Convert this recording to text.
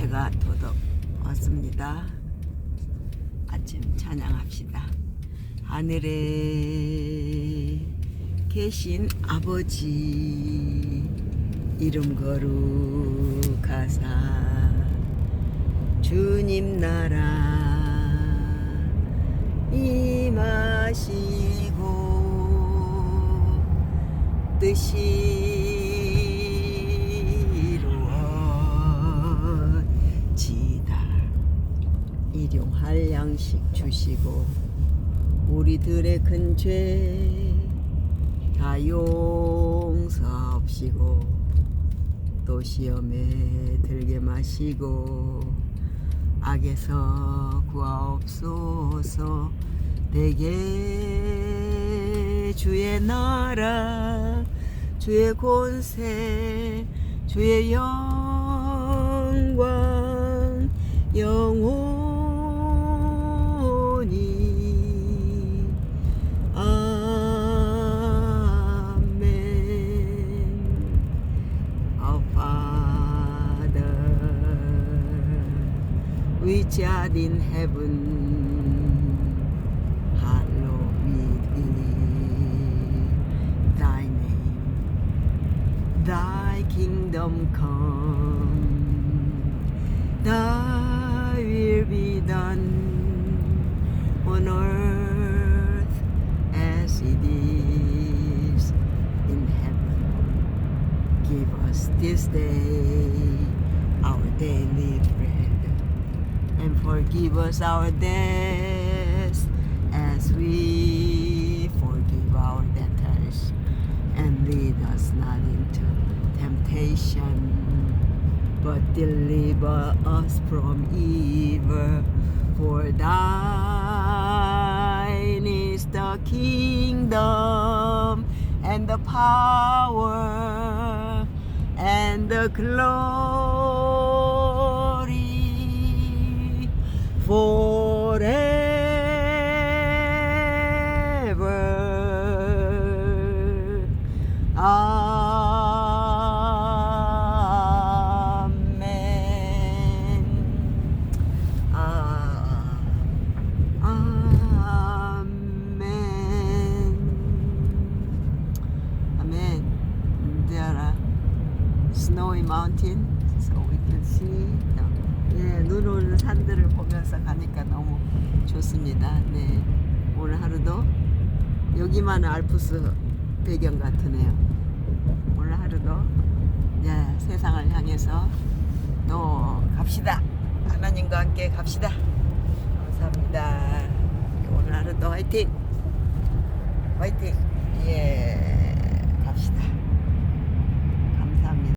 해가 도덕 왔습니다. 아침 찬양합시다. 하늘에 계신 아버지 이름 거룩하사 주님 나라 임하시고 뜻이 일용할 양식 주시고 우리들의 큰 죄 다 용서하시고 또 시험에 들게 마시고 악에서 구하옵소서. 대개 주의 나라 주의 권세 주의 영 which are in heaven. Hallowed be thy name. Thy kingdom come. Thy will be done on earth as it is in heaven. Give us this day our daily bread, and forgive us our debts as we forgive our debtors. And lead us not into temptation, but deliver us from evil. For thine is the kingdom and the power and the glory forever. Amen. 아, Amen. Amen. There are snowy mountain, so we can see. 예, 눈 오는 산들을 보면서 가니까 너무 좋습니다. 네, 오늘 하루도 여기만 알프스 배경 같으네요. 오늘 하루도 예, 세상을 향해서 또 갑시다. 하나님과 함께 갑시다. 감사합니다. 오늘 하루도 화이팅! 화이팅! 예.